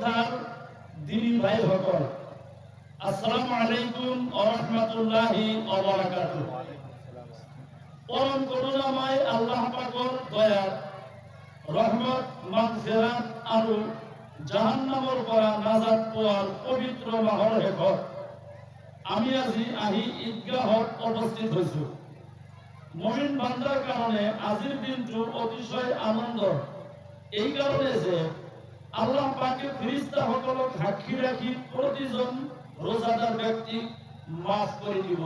শ্রদ্ধার দিনী ভাই সকল আসসালামু আলাইকুম ওরহমতুল্লাহি ওবারাকাতুহ পরম করুণাময় আল্লাহ পাকর দয়া রহমত, মাগফিরাত আৰু জাহান্নামৰ পৰা নাজাত পোৱাৰ পবিত্ৰ মাহৰ শেষত আমি আজি আহি ঈদগাহত উপস্থিত হৈছো। মমিন বান্দাৰ কাৰণে আজিৰ দিনটো অতিশয় আনন্দ এই কাৰণে যে আল্লাহ পাকে ফিৰিস্তাসকলক সাক্ষী ৰাখি প্ৰতিজন ৰোজাদাৰ ব্যক্তিক মাফ কৰি দিব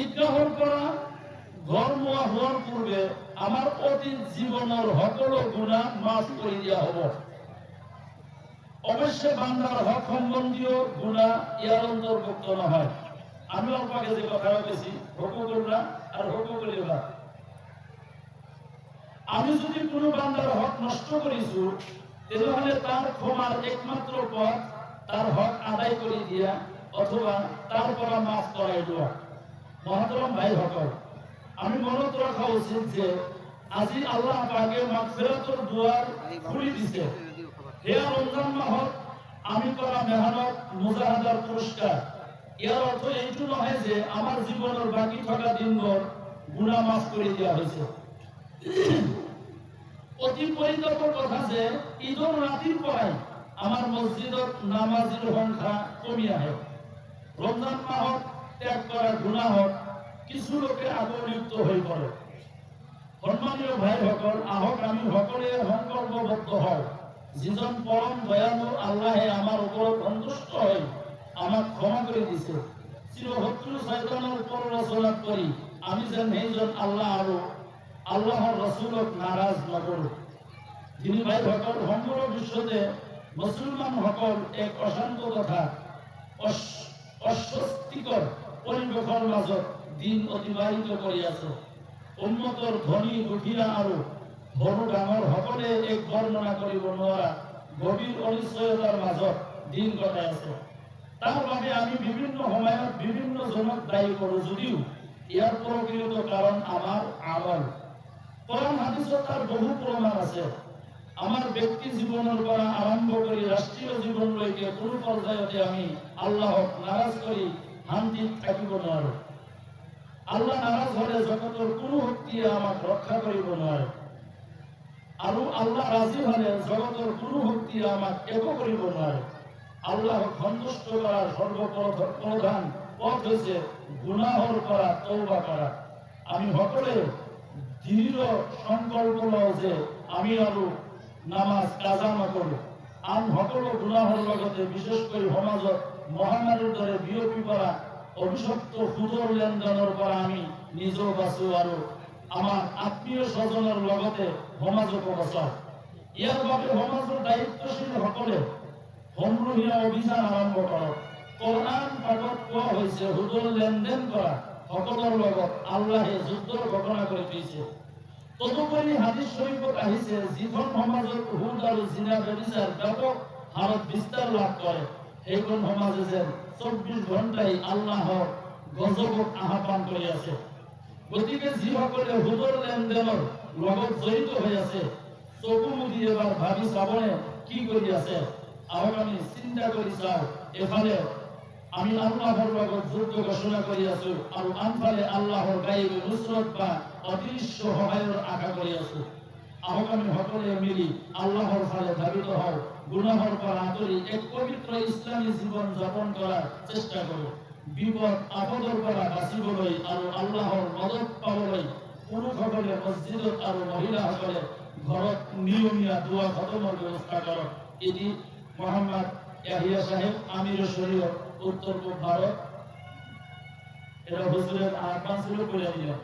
ঈদগাহৰ পৰা ঘৰ মোৱা হোৱাৰ পূৰ্বে আমাৰ অতীত জীৱনৰ সকলো গুণা মাফ কৰি দিয়া হ'ব। অৱশ্যে বান্দাৰ হক সম্বন্ধীয় গুণা ইয়াৰ অন্তৰ্ভুক্ত নহয় আমি অল্প আগে যে কথা বলেছি হকুকুল্লাহ আর হকুকুলিল্লাহ আমি যদি কোনো বান্দার হক নষ্ট করিছো তেনেহলে তার ক্ষমার একমাত্র পথ তার হক আদায় করে দিয়া, অথবা তার পৰা মাফ করাই দেওয়া। মহাতরম ভাই সকল আমি মনত রাখা উচিত যে আজি আল্লাহ পাকে মাগফিরাতর দুয়ার খুলি দিছে। সেয়া ৰমজান মাহত, আমি কৰা মেহনত মুজাহাদাৰ পুৰস্কাৰ ইয়াৰ অৰ্থ এইটো নহয় যে আমাৰ জীৱনৰ বাকী থকা দিনবোৰ গুণা মাফ কৰি দিয়া হৈছে অতি পৰিতাপৰ কথা যে ঈদৰ ৰাতিৰ পৰাই আমাৰ মছজিদত নামাজীৰ সংখ্যা কমি আহে। ৰমজান মাহত ত্যাগ কৰা গুণাহত কিছু লোকে আকৌ লিপ্ত হৈ পৰে। সন্মানীয় ভাইসকল, আহক আমি সকলোৱে সংকল্পবদ্ধ হওঁ। যিজন পৰম দয়ালু আল্লাহে আমাৰ ওপৰত সন্তুষ্ট হৈ আমাক ক্ষমা কৰি দিছে। চিৰশত্ৰু চৈতানৰ পৰচনাত কৰি আমি যেন সেইজন আল্লাহ আৰু আল্লাহৰ ৰচুলক নাৰাজ নকৰোঁ তিনি ভাইসকল সমগ্ৰ বিশ্বতে মুছলমানসকল এক অশান্ত তথা অস- অস্বস্তিকৰ মাজত দিন অতিবাহিত কৰি আছে উন্নতৰ ধনী দুখীয়া আৰু সৰু ডাঙৰ সকলে এক বৰ্ণনা কৰিব নোৱাৰা গভীৰ অনিশ্চয়তাৰ মাজত দিন কটাই আছে। তাৰ বাবে আমি বিভিন্ন সময়ত বিভিন্ন জনক দায়ী কৰোঁ যদিও ইয়াৰ প্ৰকৃত কাৰণ আমাৰ আমল। কোরআন হাদিসত তার বহু প্রমাণ আছে। আমার ব্যক্তি জীবনের পৰা আৰম্ভ কৰি ৰাষ্ট্ৰীয় জীৱনলৈকে কোনো পৰ্যায়তে আমি আল্লাহক নাৰাজ কৰি শান্তিত থাকিব নোৱাৰো আল্লাহ নাৰাজ হলে জগতৰ কোনো শক্তিয়ে আমাক ৰক্ষা কৰিব নোৱাৰে আৰু আল্লাহ ৰাজি হলে জগতৰ কোনো শক্তিয়ে আমাক একো কৰিব নোৱাৰে আল্লাহক সন্তুষ্ট কৰাৰ সৰ্বপ্ৰধান পথ হৈছে গুনাহৰ পৰা তৌবা কৰা আমি সকলোৱে দৃঢ় সংকল্প লওঁ যে আমি আৰু নামাজ কাজা আন সকলো গুণাহৰ লগতে সমাজত মহামাৰীৰ দৰে বিয়পি পৰা অভিশপ্ত সুদৰ লেনদেনৰ পৰা আমি নিজেও বাচো আৰু আমাৰ আত্মীয় স্বজনৰ লগতে সমাজকো বচাওঁ ইয়াৰ বাবে সমাজৰ দায়িত্বশীলসকলে সমূহীয়া অভিযান আৰম্ভ কৰক। কোরআন পাঠত কোৱা হৈছে, সুদৰ লেনদেন কৰা। সকলৰ লগত আল্লাহে যুদ্ধৰ ঘোষণা কৰি দিছে। তদুপৰি হাদিস শৰীফত আহিছে, যিখন সমাজত সুদ আৰু জিনা ব্যবিচাৰ ব্যাপক হাৰত বিস্তাৰ লাভ কৰে। সেইখন সমাজে যেন চৌব্বিছ ঘণ্টাই আল্লাহৰ গজবক আহ্বান কৰি আছে। গতিকে যিসকলে সুদৰ লেনদেনৰ লগত জড়িত হৈ আছে, চকু মুদি এবাৰ ভাবি চাবনে কি কৰি আছে? আহক আমি চিন্তা কৰি চাওঁ। এফালে আমি আল্লাহৰ লগত যুদ্ধ ঘোষণা আছো আৰু আনফালে আল্লাহৰ গাইব নুসৰত বা অদৃশ্য সহায়ৰ আশা কৰি আছো আহক আমি মিলি আল্লাহৰ ফালে ধাবিত হওঁ, গুনাহৰ পৰা আঁতৰি এক পবিত্ৰ ইছলামী জীৱন যাপন কৰাৰ চেষ্টা কৰোঁ। বিপদ আপদৰ পৰা বাচিবলৈ আৰু আল্লাহৰ মদত পাবলৈ পুৰুষসকলে মছজিদত আৰু মহিলাসকলে ঘৰত নিয়মীয়া দোৱা খতমৰ ব্যৱস্থা কৰক। এটি মোহাম্মদ ইয়াহিয়া সাহেব আমির শরীয়ত উত্তর ভারত। এরা হুজুরের আহ্বান ছিল করে দিলাম।